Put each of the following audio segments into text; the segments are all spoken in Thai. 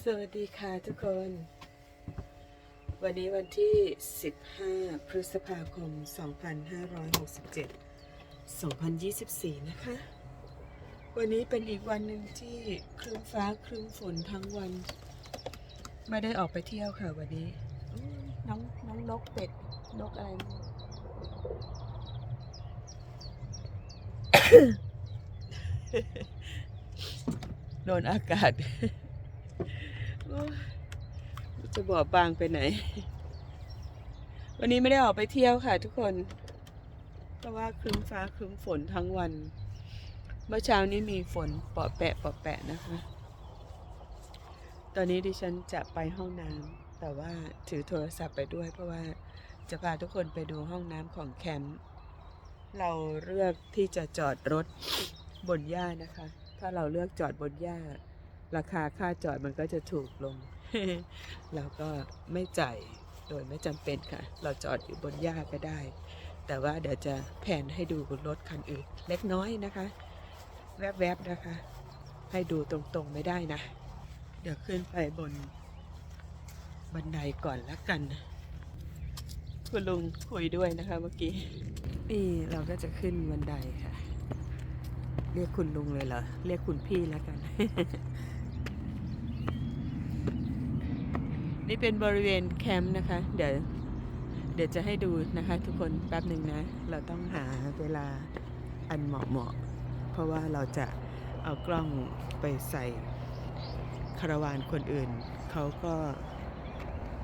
สวัสดีค่ะทุกคน วันนี้วันที่ 15 พฤษภาคม 2567 2024 นะคะ วันนี้เป็นอีกวันหนึ่งที่ครึ้มฟ้าครึ้มฝนทั้งวัน ไม่ได้ออกไปเที่ยวค่ะวันนี้อุ๊ยน้องน้องนกเป็ด นกอะไรไม่รู้โดนอากาศโอ้ย จะบอกบางไปไหน วันนี้ไม่ได้ออกไปเที่ยวค่ะ ทุกคนเพราะว่าครึ้มฟ้าครึ้มฝนทั้งวัน เมื่อเช้านี้มีฝนเปาะแปะเปาะแปะนะคะ ตอนนี้ดิฉันจะไปห้องน้ำแต่ว่าถือโทรศัพท์ไปด้วย เพราะว่าจะพาทุกคนไปดูห้องน้ำของแคมป์เราเลือกที่จะจอดรถบนหญ้านะคะ ถ้าเราเลือกจอดบนหญ้า ราคาค่าจอดมันก็จะถูกลงเราก็ไม่จ่ายโดยไม่จำเป็นค่ะ เราจอดอยู่บนหญ้าก็ได้ แต่ว่าเดี๋ยวจะแผนให้ดูรถคันอื่น เล็กน้อยนะคะ แวบๆนะคะ ให้ดูตรงๆไม่ได้นะ เดี๋ยวขึ้นไปบนบันไดก่อนแล้วกัน คุณลุงคุยด้วยนะคะเมื่อกี้ นี่เราก็จะขึ้นบันไดค่ะ เรียกคุณลุงเลยเหรอ เรียกคุณพี่แล้วกัน นี่เป็นบริเวณแคมป์นะคะ เดี๋ยวเดี๋ยวจะให้ดูนะคะทุกคนแป๊บหนึ่งนะ เราต้องหาเวลาอันเหมาะเหมาะๆเพราะว่าเราจะเอากล้องไปใส่คาราวานคนอื่น เขาก็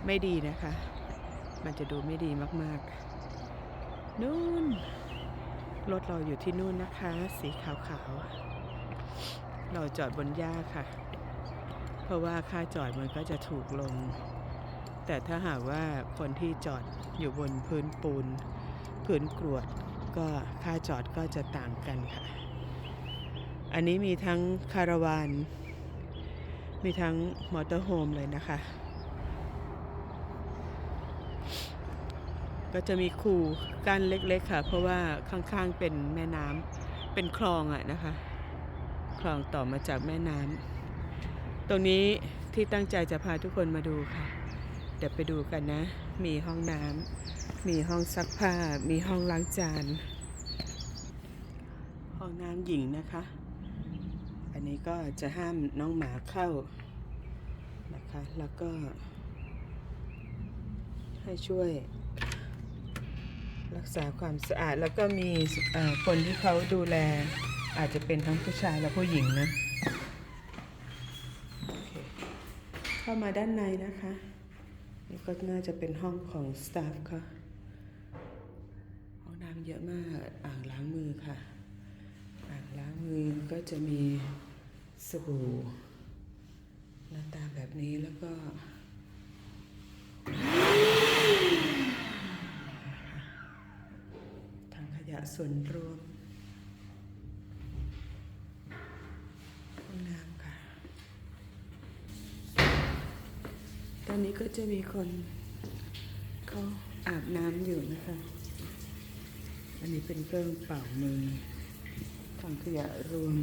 ไม่ดีนะคะ มันจะดูไม่ดีมากๆ นู่นรถเราอยู่ที่นู่นนะคะ สีขาวๆ เราจอดบนหญ้าค่ะ เพราะว่าค่าจอดมันก็จะถูกลง แต่ถ้าหากว่าคนที่จอดอยู่บนพื้นปูน พื้นกรวดก็ค่าจอดก็จะต่างกันค่ะ อันนี้มีทั้งคาราวาน มีทั้งมอเตอร์โฮมเลยนะคะ ก็จะมีคูกั้นเล็กๆค่ะ เพราะว่าข้างๆเป็นแม่น้ำเป็นคลองอะนะคะ คลองต่อมาจากแม่น้ำ ตรงนี้ที่ตั้งใจจะพาทุกคนมาดูค่ะ เดี๋ยวไปดูกันนะ มีห้องน้ำมีห้องซักผ้า มีห้องล้างจาน ห้องน้ำหญิงนะคะ อันนี้ก็จะห้ามน้องหมาเข้านะคะ แล้วก็ ให้ช่วยรักษาความสะอาดแล้วก็มีคนที่เขาดูแลอาจจะเป็นทั้งผู้ชายและผู้หญิงนะโอเค เข้ามาด้านในนะคะนี่ก็น่าจะเป็นห้องของสตาฟค่ะ ห้องน้ำเยอะมาก อ่างล้างมือค่ะ อ่างล้างมือก็จะมีสบู่หน้าตาแบบนี้แล้วก็ถังขยะส่วนรวมห้องน้ำค่ะ ตอนนี้ก็จะมีคนเขาอาบน้ำอยู่นะคะ อันนี้เป็นเครื่องเป่ามือถังขยะรวม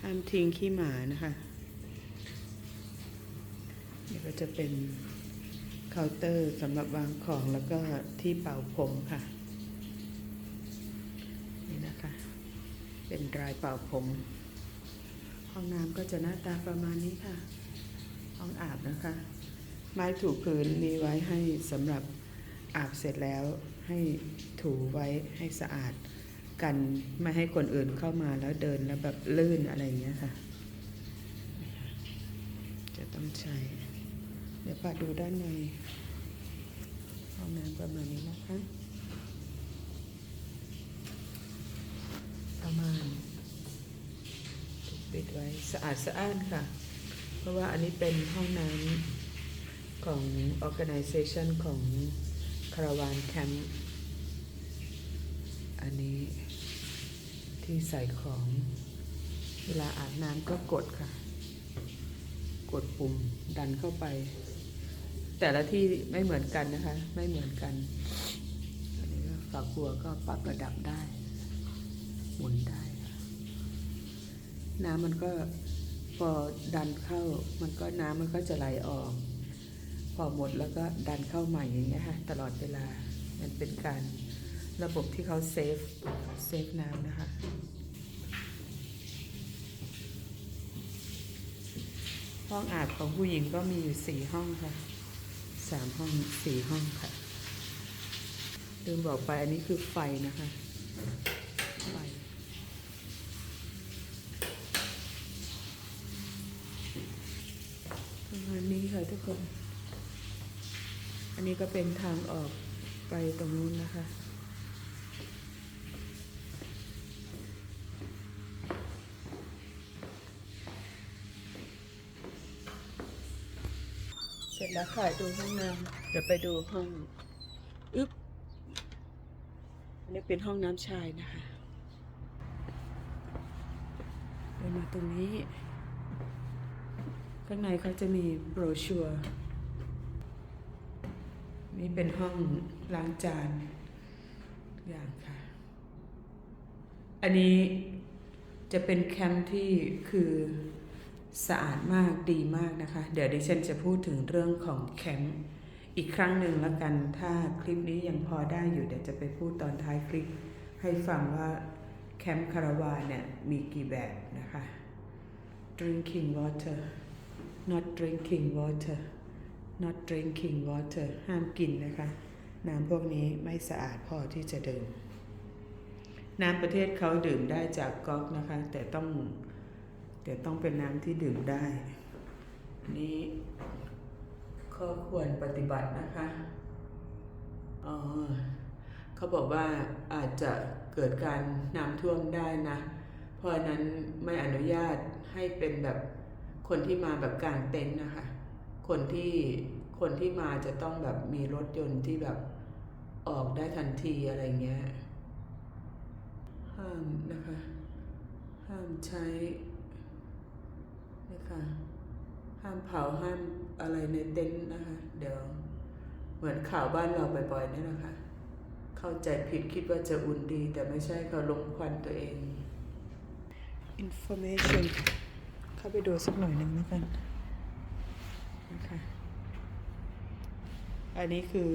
ห้ามทิ้งขี้หมานะคะ นี่ก็จะเป็นเคาน์เตอร์สำหรับวางของแล้วก็ที่เป่าผมค่ะ นะคะ เป็นรายเป่าผม ห้องน้ำก็จะหน้าตาประมาณนี้ค่ะ ห้องอาบนะคะ ไม้ถูพื้นมีไว้ให้สำหรับอาบเสร็จแล้วให้ถูไว้ให้สะอาดกันไม่ให้คนอื่นเข้ามาแล้วเดินแล้วแบบลื่นอะไรอย่างเงี้ยค่ะ จะต้องใช้ เดี๋ยวพาดูด้านในห้องน้ำประมาณนี้นะคะ ประ มาณถูกปิดไว้สะอาดสะอ้านค่ะ เพราะว่าอันนี้เป็นห้องน้ำของ organization ของ Caravan Camp อันนี้ที่ใส่ของเวลาอาบน้ำก็กดค่ะ กดปุ่มดันเข้าไป แต่ละที่ไม่เหมือนกันนะคะ ไม่เหมือนกัน อันนี้ก็ฝาากบัวก็ปรับระดับได้ หมุนได้ น้ำมันก็พอดันเข้ามันก็น้ำมันก็จะไหลออก พอหมดแล้วก็ดันเข้าใหม่อย่างเงี้ยค่ะตลอดเวลา มันเป็นการระบบที่เขาเซฟเซฟน้ำนะคะห้องอาบของผู้หญิงก็มีอยู่สี่ห้องค่ะสามห้องสี่ห้องค่ะลืมบอกไปอันนี้คือไฟนะคะไฟ ประมาณนี้ค่ะ ทุกคน อันนี้ก็เป็นทางออกไปตรงนู้นนะคะ เสร็จแล้วค่ะดูห้องน้ำเดี๋ยวไปดูห้องอึ๊บอันนี้เป็นห้องน้ำชายนะคะเดินมาตรงนี้ ข้างในเขาจะมีโบรชัวร์นี่เป็นห้องล้างจานอย่างค่ะ อันนี้จะเป็นแคมป์ที่คือสะอาดมากดีมากนะคะ เดี๋ยวดิฉันจะพูดถึงเรื่องของแคมป์อีกครั้งหนึ่งแล้วกัน ถ้าคลิปนี้ยังพอได้อยู่ เดี๋ยวจะไปพูดตอนท้ายคลิป ให้ฟังว่าแคมป์คาราวานเนี่ยมีกี่แบบนะคะ drinking water not drinking water not drinking water ห้ามกินนะคะ น้ำพวกนี้ไม่สะอาดพอที่จะดื่ม น้ำประเทศเขาดื่มได้จากก๊อกนะคะ แต่ต้องแต่ต้องเป็นน้ำที่ดื่มได้ นี่ข้อควรปฏิบัตินะคะอ๋อเขาบอกว่าอาจจะเกิดการน้ำท่วมได้นะ เพราะฉะนั้นไม่อนุญาตให้เป็นแบบ คนที่มาแบบกลางเต็นท์นะคะ คนที่คนที่มาจะต้องแบบมีรถยนต์ที่แบบออกได้ทันทีอะไรเงี้ย ห้ามนะคะ ห้ามใช้นะคะห้ามเผาห้ามอะไรในเต็นท์นะคะ เดี๋ยวเหมือนข่าวบ้านเราบ่อยๆนี่แหละค่ะเข้าใจผิดคิดว่าจะอุ่นดี แต่ไม่ใช่เขาลงควันตัวเอง information เข้าไปดูสักหน่อยหนึ่งแล้วกันนะคะอันนี้คือ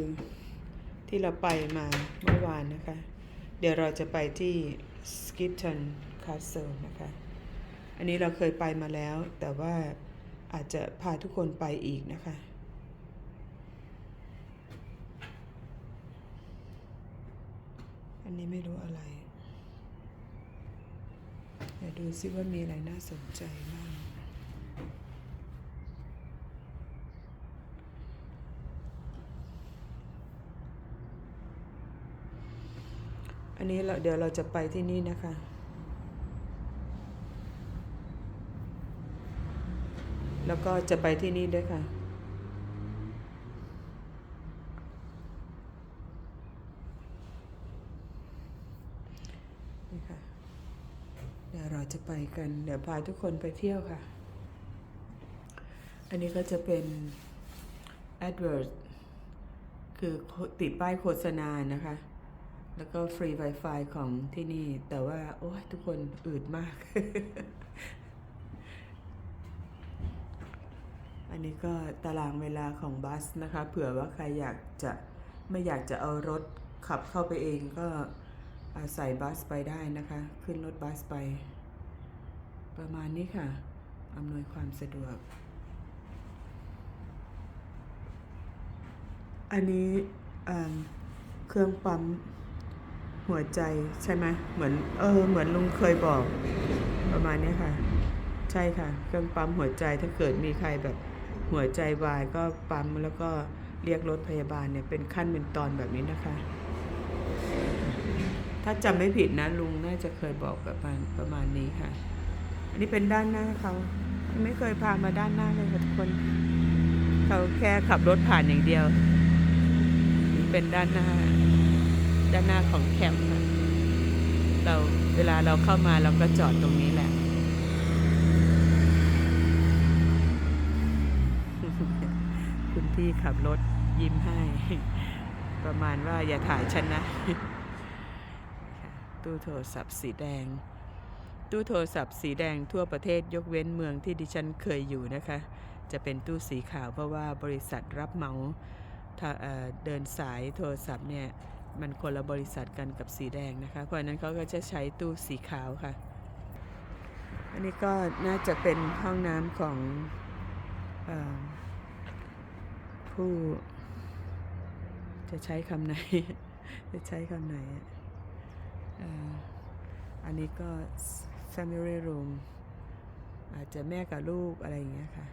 ที่เราไปมาเมื่อวานนะคะ เดี๋ยวเราจะไปที่ Skipton Castle นะคะ อันนี้เราเคยไปมาแล้ว แต่ว่าอาจจะพาทุกคนไปอีกนะคะอันนี้ไม่รู้อะไร เดี๋ยวดูซิว่ามีอะไรน่าสนใจบ้างอันนี้เราเดี๋ยวเราจะไปที่นี่นะคะ แล้วก็จะไปที่นี่ด้วยค่ะ นี่ค่ะ เดี๋ยวเราจะ ไปกัน เดี๋ยวพาทุกคนไปเที่ยวค่ะ อันนี้ก็จะเป็น advert คือติดป้ายโฆษณานะคะ แล้วก็ฟรี Wi-Fi ของที่นี่ แต่ว่า โอ้ยทุกคนอืดมาก อันนี้ก็ตารางเวลาของบัสนะคะ เผื่อว่าใครอยากจะไม่อยากจะเอารถขับเข้าไปเองก็อาศัยบัสไปได้นะคะ ขึ้นรถบัสไป ประมาณนี้ค่ะ อำนวยความสะดวก อันนี้เครื่องปั๊มหัวใจใช่ไหมเหมือนเออเหมือนลุงเคยบอก ประมาณนี้ค่ะ ใช่ค่ะ เครื่องปั๊มหัวใจถ้าเกิดมีใครแบบหัวใจวายก็ปั๊มแล้วก็เรียกรถพยาบาลเนี่ยเป็นขั้นเป็นตอนแบบนี้นะคะ ถ้าจำไม่ผิดนะลุงน่าจะเคยบอกแบบประมาณประมาณนี้ค่ะ นนี้เป็นด้านหน้าเขาไม่เคยพามาด้านหน้าเลยค่ะทุกคน เขาแค่ขับรถผ่านอย่างเดียว เป็นด้านหน้า ด้านหน้าของแคมป์ค่ะเราเวลาเราเข้ามาเราก็จอดตรงนี้แหละคุณพี่ขับรถยิ้มให้ ประมาณว่าอย่าถ่ายฉันนะตู้โทรศัพท์สีแดง ตู้โทรศัพท์สีแดงทั่วประเทศยกเว้นเมืองที่ดิฉันเคยอยู่นะคะ จะเป็นตู้สีขาวเพราะว่าบริษัทรับเหมาเดินสายโทรศัพท์เนี่ยมันคนละบริษัทกันกับสีแดงนะคะ เพราะฉะนั้นเขาก็จะใช้ตู้สีขาวค่ะ อันนี้ก็น่าจะเป็นห้องน้ำของอผู้ จะใช้คำไหน จะใช้คำไหนออันนี้ก็ family room อาจจะแม่กับลูกอะไรอย่างเงี้ยค่ะ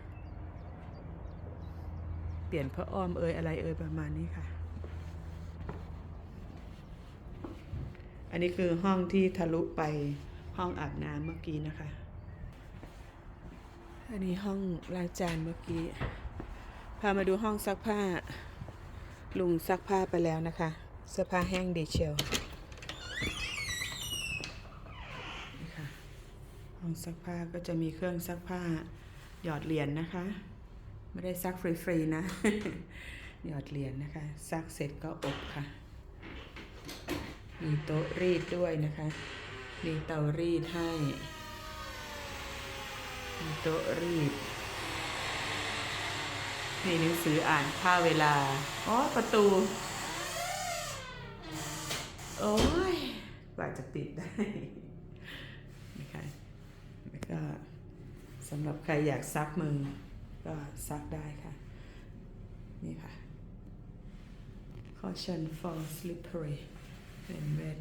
เปลี่ยนพระอ้อมเอ่ยอะไรเอ่ยประมาณนี้ค่ะ อันนี้คือห้องที่ทะลุไปห้องอาบน้ำเมื่อกี้นะคะ อันนี้ห้องล้างจานเมื่อกี้ พามาดูห้องซักผ้า ลุงซักผ้าไปแล้วนะคะ เสื้อผ้าแห้งดีเชลนี่ค่ะ ห้องซักผ้าก็จะมีเครื่องซักผ้าหยอดเหรียญนะคะ ไม่ได้ซักฟรีๆนะ หยอดเหรียญนะคะ ซักเสร็จก็อบค่ะ มีโต๊ะรีดด้วยนะคะ มีเตารีดให้ มีโต๊ะรีดมีหนังสืออ่านค่าเวลา อ๋อ ประตู โอ้ยกว่าจะปิดได้นะคะ ก็สำหรับใครอยากซักมือก็ซักได้ค่ะ นี่ค่ะ caution for slippery and wet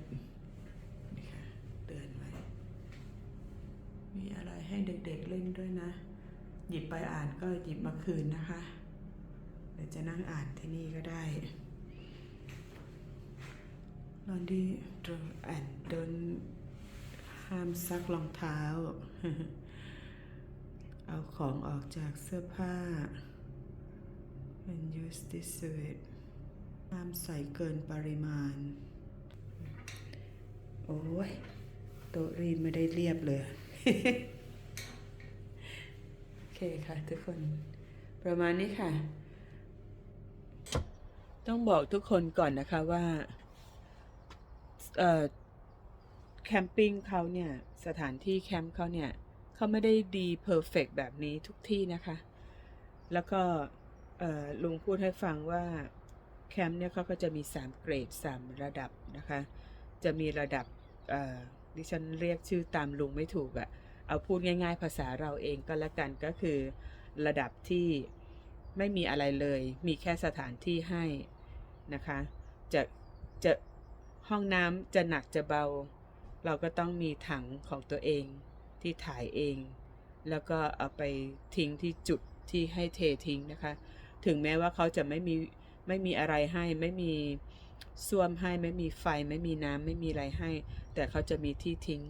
นี่ค่ะเตือนไว้ มีอะไรให้เด็กๆเล่นด้วยนะ หยิบไปอ่านก็หยิบมาคืนนะคะ เดี๋ยวจะนั่งอ่านที่นี่ก็ได้ลอนดี้ดรแอนเดิน ห้ามซักรองเท้า เอาของออกจากเสื้อผ้า and use this suit ห้ามใส่เกินปริมาณ โอ้ยโต๊ะรีดไม่ได้เรียบเลย โอเคค่ะทุกคน ประมาณนี้ค่ะ ต้องบอกทุกคนก่อนนะคะว่า เอ่อ แคมปิ้งเขาเนี่ย สถานที่แคมป์เขาเนี่ยเขาไม่ได้ดีเพอร์เฟกแบบนี้ทุกที่นะคะ แล้วก็ลุงพูดให้ฟังว่าแคมป์เนี่ยเขาก็จะมี 3 เกรด 3 ระดับนะคะ จะมีระดับดิฉันเรียกชื่อตามลุงไม่ถูกอะเอาพูดง่ายๆภาษาเราเองก็แล้วกันก็คือระดับที่ไม่มีอะไรเลย มีแค่สถานที่ให้นะคะ จะจะห้องน้ำจะหนักจะเบา เราก็ต้องมีถังของตัวเองที่ถ่ายเอง แล้วก็เอาไปทิ้งที่จุดที่ให้เททิ้งนะคะ ถึงแม้ว่าเขาจะไม่มีไม่มีอะไรให้ไม่มีส้วมให้ไม่มีไฟไม่มีน้ำไม่มีอะไรให้ แต่เขาจะมีที่ทิ้ง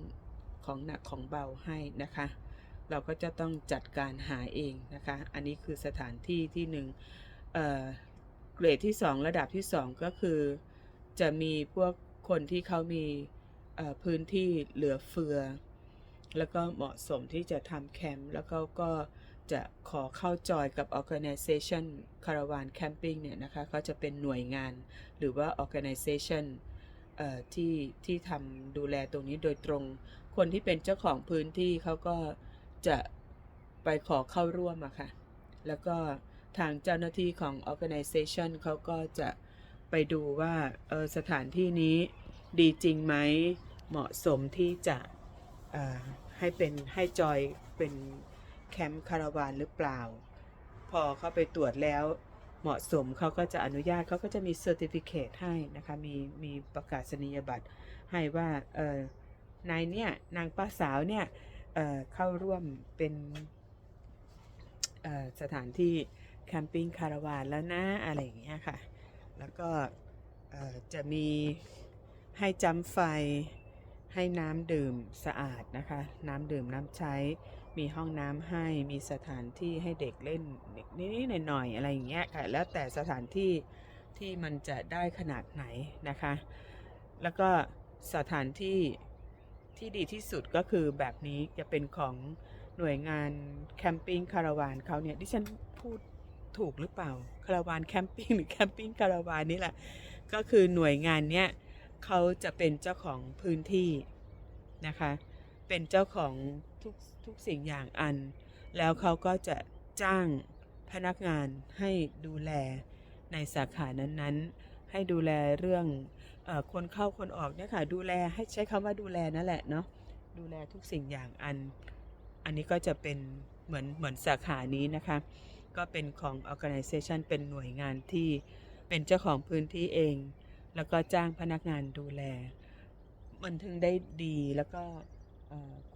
ของหนักของเบาให้นะคะ เราก็จะต้องจัดการหาเองนะคะ อันนี้คือสถานที่ที่หนึ่งเเกรดที่สองระดับที่สองก็คือ จะมีพวกคนที่เขามี พื้นที่เหลือเฟือ แล้วก็เหมาะสมที่จะทำแคมป์แล้วก็ก็จะขอเข้าจอยกับ organization Caravan Camping เนี่ยนะคะเขาจะเป็นหน่วยงานหรือว่า organization ที่ที่ทำดูแลตรงนี้โดยตรง คนที่เป็นเจ้าของพื้นที่เขาก็จะไปขอเข้าร่วมอะค่ะ แล้วก็ทางเจ้าหน้าที่ของ organization เขาก็จะไปดูว่าสถานที่นี้ ดีจริงไหมเหมาะสมที่จะให้เป็นให้จอยเป็นแคมป์คาราวานหรือเปล่า พอเข้าไปตรวจแล้วเหมาะสมเขาก็จะอนุญาตเขาก็จะมีเซอร์ติฟิเคตให้นะคะมีมีประกาศนียบัตรให้ว่าเออนายเนี่ยนางป้าสาวเนี่ยเออเข้าร่วมเป็นเออสถานที่แคมปิ้งคาราวานแล้วนะอะไรอย่างเงี้ยค่ะ แล้วก็เออจะมี ให้จำไฟ ให้น้ำดื่มสะอาดนะคะ น้ำดื่มน้ำใช้ มีห้องน้ำให้ มีสถานที่ให้เด็กเล่นนิดๆหน่อยๆอะไรอย่างเงี้ยค่ะ แล้วแต่สถานที่ที่มันจะได้ขนาดไหนนะคะ แล้วก็สถานที่ที่ดีที่สุดก็คือแบบนี้จะเป็นของหน่วยงานแคมปิ้งคาราวานเขาเนี่ยดิฉันพูดถูกหรือเปล่าคาราวานแคมปิ้งหรือแคมปิ้งคาราวานนี่แหละก็คือหน่วยงานเนี้ย เขาจะเป็นเจ้าของพื้นที่นะคะ เป็นเจ้าของทุกทุกสิ่งอย่างอัน แล้วเขาก็จะจ้างพนักงานให้ดูแลในสาขานั้นๆ ให้ดูแลเรื่องออคนเข้าคนออกเนี่ยค่ะ ดูแลให้ใช้คำว่าดูแลนั่นแหละเนาะ ดูแลทุกสิ่งอย่างอัน อันนี้ก็จะเป็นเหมือนเหมือนสาขานี้นะคะ ก็เป็นของ organization เป็นหน่วยงานที่เป็นเจ้าของพื้นที่เอง แล้วก็จ้างพนักงานดูแล มันถึงได้ดีแล้วก็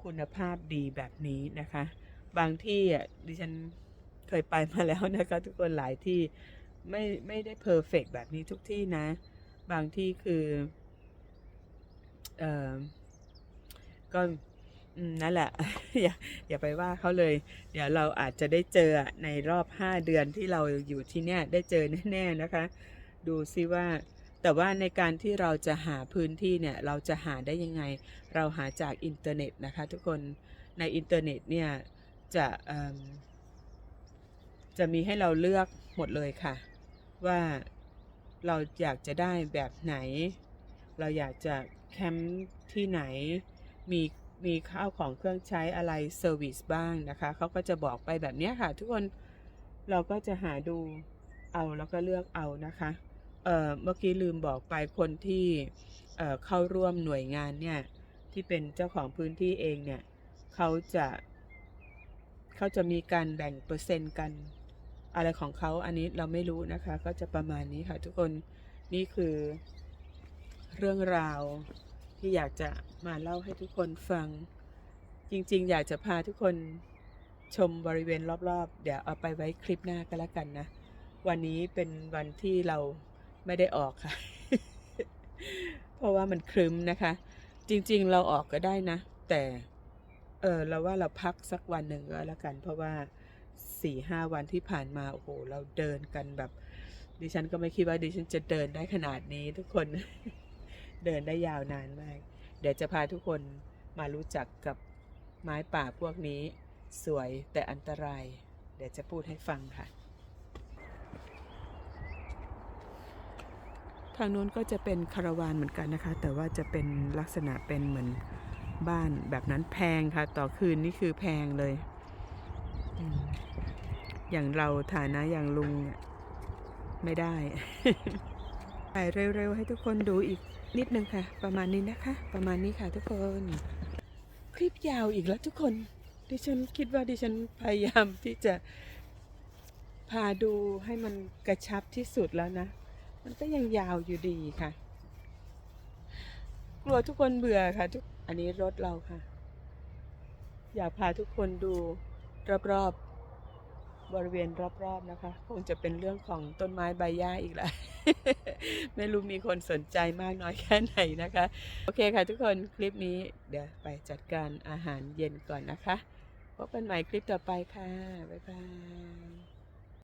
คุณภาพดีแบบนี้นะคะ บางที่อะดิฉันเคยไปมาแล้วนะคะทุกคนหลายที่ไม่ไม่ได้เพอร์เฟกแบบนี้ทุกที่นะ บางที่คือเออก็นั่นแหละ อย่าอย่าไปว่าเขาเลย เดี๋ยวเราอาจจะได้เจอในรอบ 5 เดือนที่เราอยู่ที่เนี่ยได้เจอแน่ ๆ นะคะ ดูซิว่า แต่ว่าในการที่เราจะหาพื้นที่เนี่ยเราจะหาได้ยังไง เราหาจากอินเทอร์เน็ตนะคะทุกคนในอินเทอร์เน็ตเนี่ยจะจะมีให้เราเลือกหมดเลยค่ะ ว่าเราอยากจะได้แบบไหน เราอยากจะแคมป์ที่ไหนมีมีข้าวของเครื่องใช้อะไรเซอร์วิสบ้างนะคะเขาก็จะบอกไปแบบนี้ค่ะ ทุกคนเราก็จะหาดูเอาแล้วก็เลือกเอานะคะ เมื่อกี้ลืมบอกไปคนที่เอ่อเข้าร่วมหน่วยงานเนี่ยที่เป็นเจ้าของพื้นที่เองเนี่ยเขาจะเขาจะมีการแบ่งเปอร์เซ็นต์กันอะไรของเขาอันนี้เราไม่รู้นะคะ ก็จะประมาณนี้ค่ะทุกคนนี่คือเรื่องราวที่อยากจะมาเล่าให้ทุกคนฟัง จริง ๆ อยากจะพาทุกคนชมบริเวณรอบ ๆ เดี๋ยวเอาไปไว้คลิปหน้าก็แล้วกันนะ วันนี้เป็นวันที่เรา ไม่ได้ออกค่ะ เพราะว่ามันครึ้มนะคะ จริงๆเราออกก็ได้นะ แต่เออเราว่าเราพักสักวันหนึ่งก็แล้วกัน เพราะว่าสี่ห้าวันที่ผ่านมาโอ้โหเราเดินกันแบบ ดิฉันก็ไม่คิดว่าดิฉันจะเดินได้ขนาดนี้ทุกคนเดินได้ยาวนานมาก เดี๋ยวจะพาทุกคนมารู้จักกับไม้ป่าพวกนี้ สวยแต่อันตราย เดี๋ยวจะพูดให้ฟังค่ะ ทางนู้นก็จะเป็นคาราวานเหมือนกันนะคะ แต่ว่าจะเป็นลักษณะเป็นเหมือนบ้านแบบนั้นแพงค่ะ ต่อคืนนี่คือแพงเลย อย่างเราฐานะอย่างลุงไม่ได้ถ่ายเร็วๆให้ทุกคนดูอีกนิดนึงค่ะ ประมาณนี้นะคะ ประมาณนี้ค่ะทุกคน คลิปยาวอีกแล้วทุกคน ดิฉันคิดว่าดิฉันพยายามที่จะพาดูให้มันกระชับที่สุดแล้วนะ มันก็ยังยาวอยู่ดีค่ะ กลัวทุกคนเบื่อค่ะทุกอันนี้รถเราค่ะ อยากพาทุกคนดูรอบๆ บริเวณรอบๆนะคะ คงจะเป็นเรื่องของต้นไม้ใบหญ้าอีกแล้วไม่รู้มีคนสนใจมากน้อยแค่ไหนนะคะ โอเคค่ะทุกคนคลิปนี้เดี๋ยวไปจัดการอาหารเย็นก่อนนะคะ พบกันใหม่คลิปต่อไปค่ะ บ๊ายบาย